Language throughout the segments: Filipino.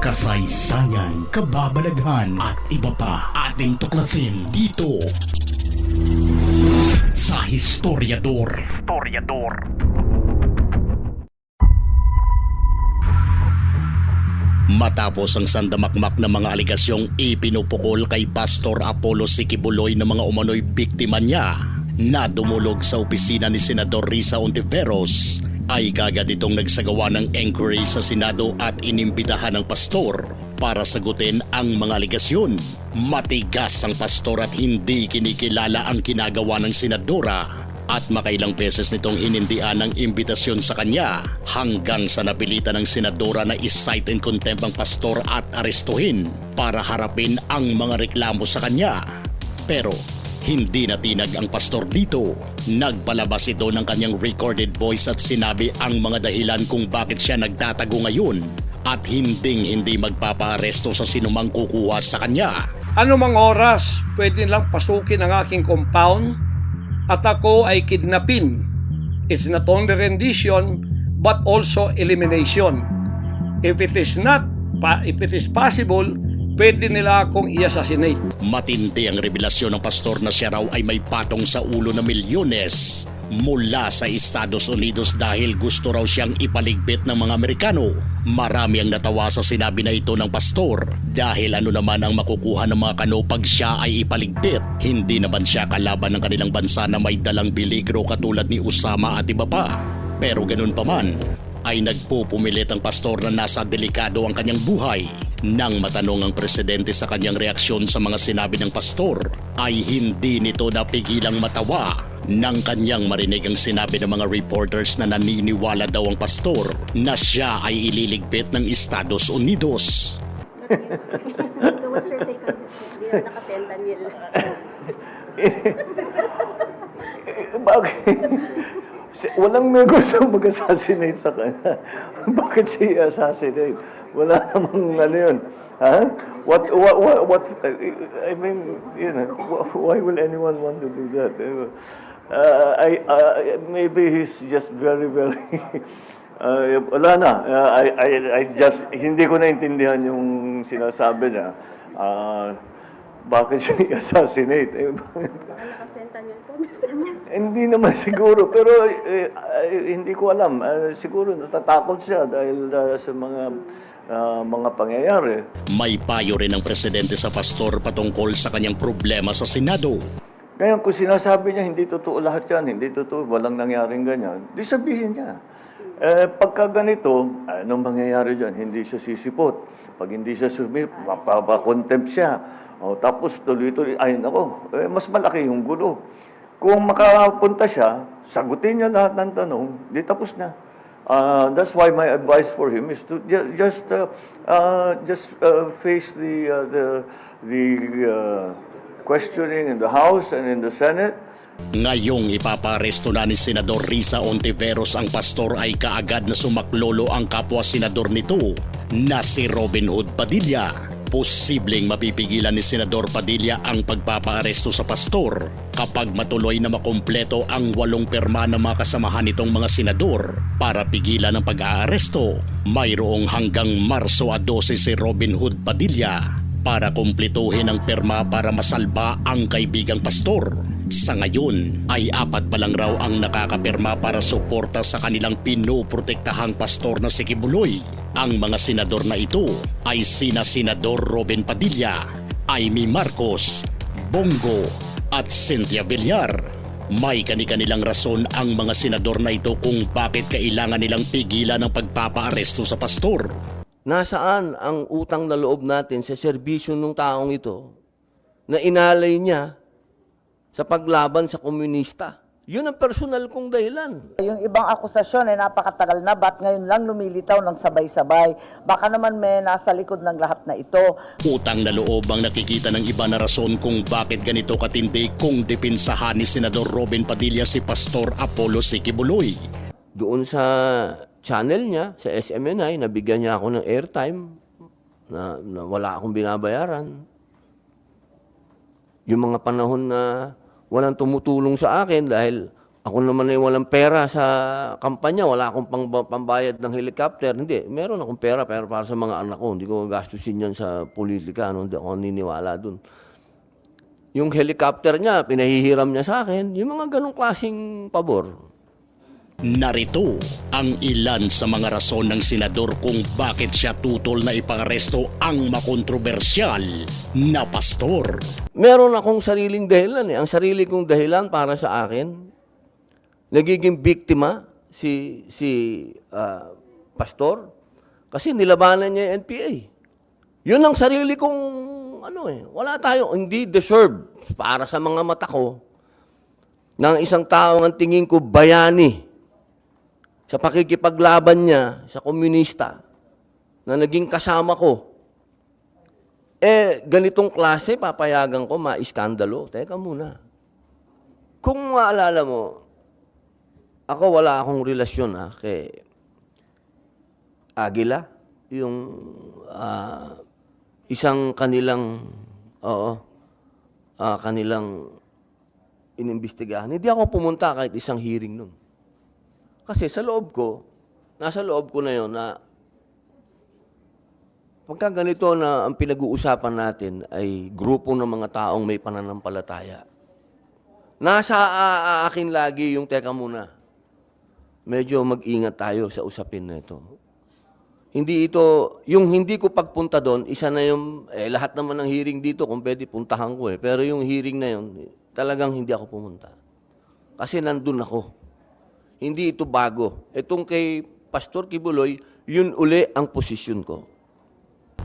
kasaysayan, kababalaghan at iba pa ating tuklasin dito sa Historiador. Historiador. Matapos ang sandamakmak na mga aligasyong ipinupukol kay Pastor Apollo Sikibuloy ng mga umano'y biktima niya na dumulog sa opisina ni Senador Risa Ontiveros ay kagad itong nagsagawa ng inquiry sa Senado at inimbitahan ng pastor para sagutin ang mga aligasyon. Matigas ang pastor at hindi kinikilala ang kinagawa ng senadora at makailang beses nitong inindian ang imbitasyon sa kanya hanggang sa napilitan ng senadora na is-cite in contempt ang pastor at arestuhin para harapin ang mga reklamo sa kanya. Pero hindi natinag ang pastor dito. Nagpalabas ito ng kanyang recorded voice at sinabi ang mga dahilan kung bakit siya nagtatago ngayon at hinding hindi magpapaaresto sa sinumang kukuha sa kanya. Anumang oras, pwede lang pasukin ang aking compound at ako ay kidnapin. It's not only rendition, but also elimination. If it is not, if it is possible, pwede nila akong i-assassinate. Matindi ang revelasyon ng pastor na siya raw ay may patong sa ulo na milyones mula sa Estados Unidos dahil gusto raw siyang ipaligbit ng mga Amerikano. Marami ang natawa sa sinabi na ito ng pastor dahil ano naman ang makukuha ng mga kano pag siya ay ipaligbit. Hindi naman siya kalaban ng kanilang bansa na may dalang biligro katulad ni Usama at iba pa. Pero ganun pa man, ay nagpupumilit ang pastor na nasa delikado ang kanyang buhay. Nang matanong ang presidente sa kanyang reaksyon sa mga sinabi ng pastor, ay hindi nito napigilang matawa nang kanyang marinig ang sinabi ng mga reporters na naniniwala daw ang pastor na siya ay ililigpit ng Estados Unidos. so what's your take on this? Hindi na naka-10 Daniel. Bakit? Si- Walang may gusto mag-assassinate sa kanya. Bakit siya i-assassinate? Wala namang ano yun. Ha? What, what, what, what, I mean, you know, wh- why will anyone want to do that? Uh, I, uh, maybe he's just very, very, uh, wala na. Uh, I, I, I just, hindi ko naintindihan yung sinasabi niya. Uh, bakit siya i-assassinate? Eh, Naka-10 Daniel po, Mr. Mas. hindi naman siguro, pero eh, eh, hindi ko alam. Eh, siguro natatakot siya dahil ah, sa mga ah, mga pangyayari. May payo rin ang presidente sa pastor patungkol sa kanyang problema sa Senado. Ngayon, kung sinasabi niya, hindi totoo lahat yan, hindi totoo, walang nangyaring ganyan, di sabihin niya. Eh, pagka ganito, anong mangyayari dyan? Hindi siya sisipot. Pag hindi siya sumipot, mapapakontempt siya. O, tapos tuloy-tuloy, ay nako, eh, mas malaki yung gulo. Kung makapunta siya, sagutin niya lahat ng tanong, di tapos na. Uh, that's why my advice for him is to ju- just uh, uh, just uh, face the uh, the the uh, questioning in the House and in the Senate. Ngayong ipaparesto na ni Senador Risa Ontiveros ang pastor ay kaagad na sumaklolo ang kapwa senador nito na si Robin Hood Padilla. Posibleng mapipigilan ni Senador Padilla ang pagpapaaresto sa pastor kapag matuloy na makumpleto ang walong perma ng mga kasamahan nitong mga senador para pigilan ang pag-aaresto. Mayroong hanggang Marso a 12 si Robin Hood Padilla para kumpletuhin ang perma para masalba ang kaibigang pastor. Sa ngayon ay apat pa lang raw ang nakakapirma para suporta sa kanilang pinoprotektahang pastor na si Kibuloy. Ang mga senador na ito ay sina Senador Robin Padilla, Amy Marcos, Bongo at Cynthia Villar. May kani-kanilang rason ang mga senador na ito kung bakit kailangan nilang pigilan ang pagpapaaresto sa pastor. Nasaan ang utang na loob natin sa serbisyo ng taong ito na inalay niya sa paglaban sa komunista? Yun ang personal kong dahilan. Yung ibang akusasyon ay napakatagal na, ba't ngayon lang lumilitaw ng sabay-sabay? Baka naman may nasa likod ng lahat na ito. Utang na loob ang nakikita ng iba na rason kung bakit ganito katindi kung dipinsahan ni Senador Robin Padilla si Pastor Apollo Sikibuloy. Doon sa channel niya, sa SMNI, nabigyan niya ako ng airtime na, na wala akong binabayaran. Yung mga panahon na walang tumutulong sa akin dahil Ako naman ay walang pera sa kampanya, wala akong pang, pambayad ng helicopter. Hindi, meron akong pera pero para sa mga anak ko. Hindi ko gastusin yan sa politika. Ano, hindi ako niniwala dun. Yung helicopter niya, pinahihiram niya sa akin. Yung mga ganong klaseng pabor. Narito ang ilan sa mga rason ng senador kung bakit siya tutol na ipangaresto ang makontrobersyal na pastor. Meron akong sariling dahilan eh. Ang sarili kong dahilan para sa akin, nagiging biktima si si ah, pastor kasi nilabanan niya yung NPA. Yun ang sarili kong ano eh. Wala tayo hindi deserve para sa mga mata ko ng isang tao ang tingin ko bayani sa pakikipaglaban niya sa komunista na naging kasama ko. Eh, ganitong klase, papayagan ko, maiskandalo. Teka muna. Kung maalala mo, ako wala akong relasyon ha, kay Agila, yung ah, isang kanilang, oo, ah, kanilang inimbestigahan. Hindi ako pumunta kahit isang hearing nun. Kasi sa loob ko, nasa loob ko na yon na pagka ganito na ang pinag-uusapan natin ay grupo ng mga taong may pananampalataya, nasa a- a- akin lagi yung teka muna. Medyo mag-ingat tayo sa usapin na ito. Hindi ito, yung hindi ko pagpunta doon, isa na yung, eh, lahat naman ng hearing dito, kung pwede puntahan ko eh. Pero yung hearing na yun, talagang hindi ako pumunta. Kasi nandun ako. Hindi ito bago. Itong kay Pastor Kibuloy, yun uli ang posisyon ko.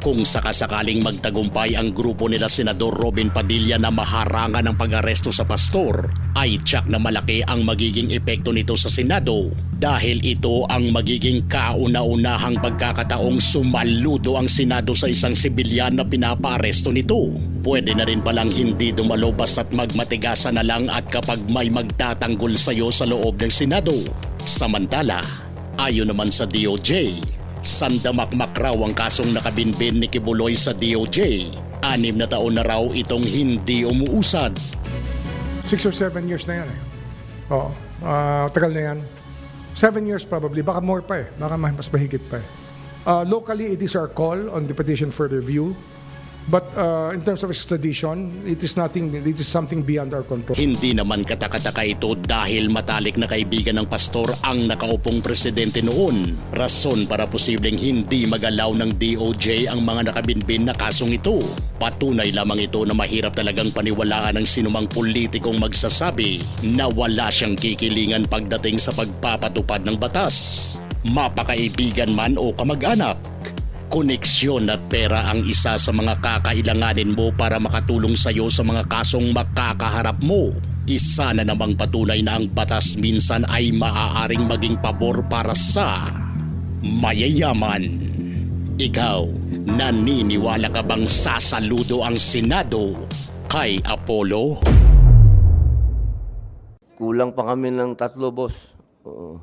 Kung sakasakaling magtagumpay ang grupo nila Senador Robin Padilla na maharangan ng pag-aresto sa pastor, ay tsak na malaki ang magiging epekto nito sa Senado dahil ito ang magiging kauna-unahang pagkakataong sumaludo ang Senado sa isang sibilyan na pinapaaresto nito. Pwede na rin palang hindi dumalo basta't magmatigasan na lang at kapag may magtatanggol sa'yo sa loob ng Senado. Samantala, ayon naman sa DOJ, Sandamakmak raw ang kasong nakabinbin ni Kibuloy sa DOJ. Anim na taon na raw itong hindi umuusad. Six or seven years na yan eh. Oo. Ah, tagal na yan. Seven years probably. Baka more pa eh. Baka ma- mas mahigit pa eh. Ah, locally, it is our call on the petition for review. But uh, in terms of extradition, it is nothing, it is something beyond our control. Hindi naman katakataka ito dahil matalik na kaibigan ng pastor ang nakaupong presidente noon. Rason para posibleng hindi magalaw ng DOJ ang mga nakabinbin na kasong ito. Patunay lamang ito na mahirap talagang paniwalaan ng sinumang politikong magsasabi na wala siyang kikilingan pagdating sa pagpapatupad ng batas. Mapakaibigan man o kamag-anak, koneksyon at pera ang isa sa mga kakailanganin mo para makatulong sa iyo sa mga kasong makakaharap mo. Isa na namang patunay na ang batas minsan ay maaaring maging pabor para sa mayayaman. Ikaw, naniniwala ka bang sasaludo ang Senado kay Apollo? Kulang pa kami ng tatlo, boss. Oo.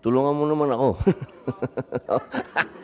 Tulungan mo naman ako.